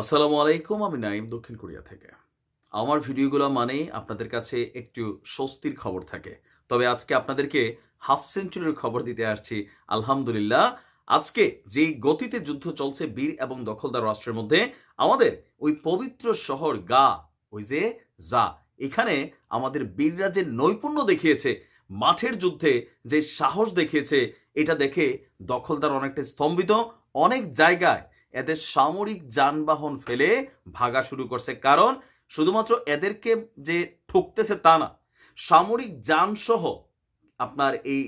আসসালামু আলাইকুম, আমি নাইম দক্ষিণ কোরিয়া থেকে। আমার ভিডিওগুলো মানেই আপনাদের কাছে একটু স্বস্তির খবর থাকে। তবে আজকে আপনাদেরকে হাফ সেঞ্চুরির খবর দিতে আসছি, আলহামদুলিল্লাহ। আজকে যেই গতিতে যুদ্ধ চলছে বীর এবং দখলদার রাষ্ট্রের মধ্যে, আমাদের ওই পবিত্র শহর গা, ওই যে যা, এখানে আমাদের বীররা যে নৈপুণ্য দেখিয়েছে, মাঠের যুদ্ধে যে সাহস দেখিয়েছে, এটা দেখে দখলদার অনেকটা স্তম্ভিত। অনেক জায়গায় এদের সামরিক যানবাহন ফেলে ভাগা শুরু করছে। কারণ শুধুমাত্র এদেরকে যে ঠুকতেছে তা না, সামরিক যানসহ আপনার এই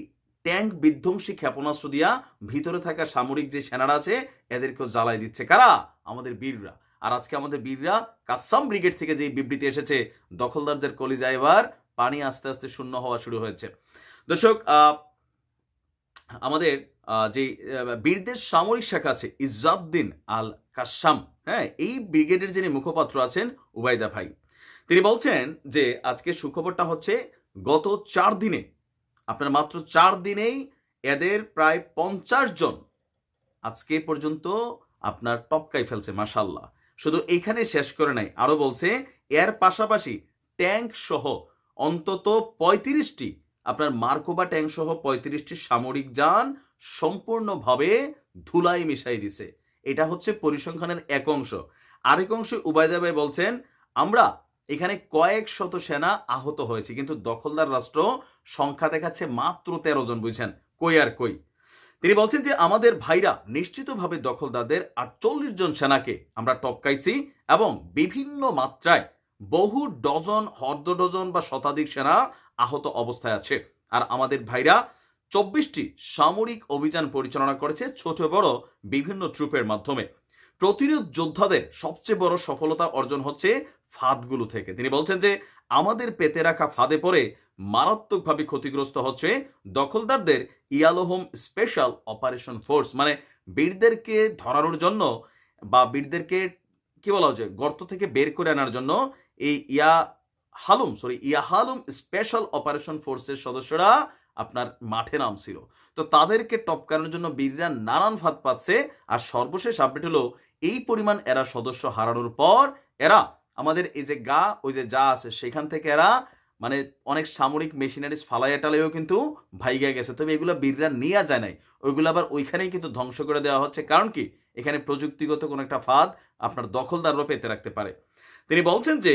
ট্যাঙ্ক বিধ্বংসী ক্ষেপণাস্ত্র দিয়া ভিতরে থাকা সামরিক যে সেনারা আছে, এদেরকেও জ্বালাই দিচ্ছে। কারা? আমাদের বীররা। আর আজকে আমাদের বীররা কাসাম ব্রিগেড থেকে যে বিবৃতি এসেছে, দখলদারদের কলিজা এবার পানি আস্তে আস্তে শূন্য হওয়া শুরু হয়েছে। দর্শক আমাদের যে বীরদের সামরিক শাখা আছে ইজাদ্দিন আল কাসাম হ্যাঁ এই ব্রিগেডের যিনি মুখপাত্র আছেন উবাইদা ভাই, তিনি বলছেন যে আজকে সুখবরটা হচ্ছে, গত চার দিনে, আপনার মাত্র চার দিনেই এদের প্রায় পঞ্চাশ জন আজকে পর্যন্ত আপনার টপকাই ফেলছে মাসাল্লাহ শুধু এইখানে শেষ করে নাই, আরও বলছে, এর পাশাপাশি ট্যাঙ্ক সহ অন্তত পঁয়ত্রিশটি, আপনার মার্কোবা ট্যাঙ্ক সহ পঁয়ত্রিশটি সামরিক যান সম্পূর্ণভাবে ধুলাই মিশাই দিছে। এটা হচ্ছে পরিসংখ্যানের এক অংশ। আরেক অংশে উবায়দা ভাই বলছেন, আমরা এখানে কয়েক শত সেনা আহত হয়েছে, কিন্তু দখলদার রাষ্ট্র সংখ্যা দেখাচ্ছে মাত্র তেরো জন, বুঝছেন? কই আর কই? তিনি বলছেন যে, আমাদের ভাইরা নিশ্চিতভাবে দখলদারদের আটচল্লিশ জন সেনাকে আমরা টপকাইছি এবং বিভিন্ন মাত্রায় বহু ডজন হর্দ ডজন বা শতাধিক সেনা আহত অবস্থায় আছে। আর আমাদের ভাইরা চব্বিশটি সামরিক অভিযান পরিচালনা করেছে ছোট বড় বিভিন্ন ট্রুপের মাধ্যমে। প্রতিরোধ যোদ্ধাদের সবচেয়ে বড় সফলতা অর্জন হচ্ছে ফাঁদগুলো থেকে। তিনি বলছেন যে, আমাদের পেতে রাখা ফাঁদে পড়ে মারাত্মকভাবে ক্ষতিগ্রস্ত হচ্ছে দখলদারদের ইয়ালোহোম স্পেশাল অপারেশন ফোর্স মানে বীরদেরকে ধরানোর জন্য বা বীরদেরকে, কি বলা হচ্ছে, গর্ত থেকে বের করে আনার জন্য এই Yahalom sorry Yahalom special operation ফোর্সের সদস্যরা আপনার মাঠে নামছিল। তো তাদেরকে টপকানোর জন্য বীররা নানান ফাঁদ পাচ্ছে আর সর্বশেষ আপডেট হলো, এই পরিমাণ এরা সদস্য হারানোর পর এরা আমাদের এই যে গা, ওই যে যা আছে, সেখান থেকে এরা মানে অনেক সামরিক মেশিনারিজ ফালাইয়া টালাইও কিন্তু ভাইগা গেছে। তবে এগুলো বীররা নিয়ে যায় নাই। ওইগুলো আবার ওইখানেই কিন্তু ধ্বংস করে দেওয়া হচ্ছে। কারণ কি? এখানে প্রযুক্তিগত কোনো একটা ফাঁদ আপনার দখলদারও পেতে রাখতে পারে। তিনি বলছেন যে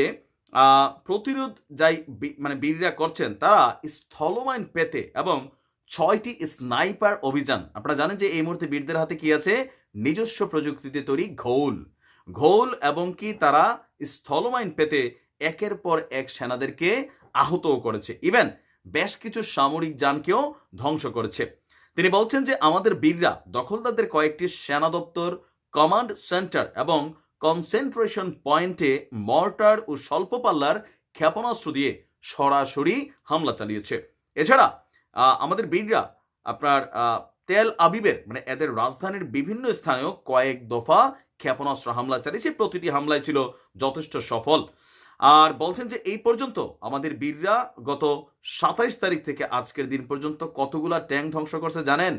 প্রতিরোধ যাই মানে বীররা করছেন, তারা স্থলমাইন পেতে এবং ছয়টি স্নাইপার অভিযান। আপনারা জানেন যে এই মুহূর্তে বীরদের হাতে কি আছে? নিজস্ব প্রযুক্তিতে তৈরি ঘোল। ঘোল এবং কি তারা স্থলমাইন পেতে একের পর এক সেনাদেরকে আহতও করেছে। ইভেন বেশ কিছু সামরিক যানকেও ধ্বংস করেছে। তিনি বলছেন যে আমাদের বীররা, দখলদারদের কয়েকটি সেনা দপ্তর, কমান্ড সেন্টার এবং কনসেন্ট্রেশন পয়েন্টে মর্টার ও স্বল্প পাল্লার ক্ষেপণাস্ত্র দিয়ে সরাসরি হামলা চালিয়েছে। এছাড়া আমাদের বীররা আপনার তেল আবিবের মানে এদের রাজধানীর বিভিন্ন স্থানেও কয়েক দফা ক্ষেপণাস্ত্র হামলা চালিয়েছে। প্রতিটি হামলায় ছিল যথেষ্ট সফল। আর বলছেন যে এই পর্যন্ত আমাদের বীররা গত সাতাইশ তারিখ থেকে আজকের দিন পর্যন্ত কতগুলা ট্যাঙ্ক ধ্বংস করছে জানেন?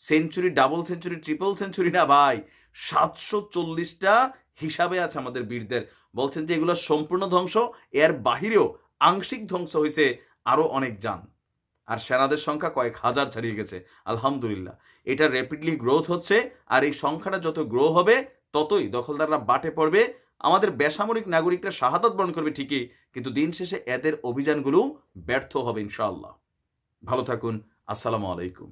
Century, double century, triple century না ভাই, সাতশো চল্লিশটা হিসাবে আছে আমাদের বীরদের। বলছেন যে এগুলো সম্পূর্ণ ধ্বংস, এর বাহিরেও আংশিক ধ্বংস হয়েছে আরও অনেক যান। আর সেনাদের সংখ্যা কয়েক হাজার ছাড়িয়ে গেছে, আলহামদুলিল্লাহ। এটা র্যাপিডলি গ্রোথ হচ্ছে, আর এই সংখ্যাটা যত গ্রো হবে, ততই দখলদাররা বাটে পড়বে। আমাদের বেসামরিক নাগরিকরা শাহাদাত বরণ করবে ঠিকই, কিন্তু দিন শেষে এদের অভিযানগুলো ব্যর্থ হবে ইনশাআল্লাহ। ভালো থাকুন, আসসালামু আলাইকুম।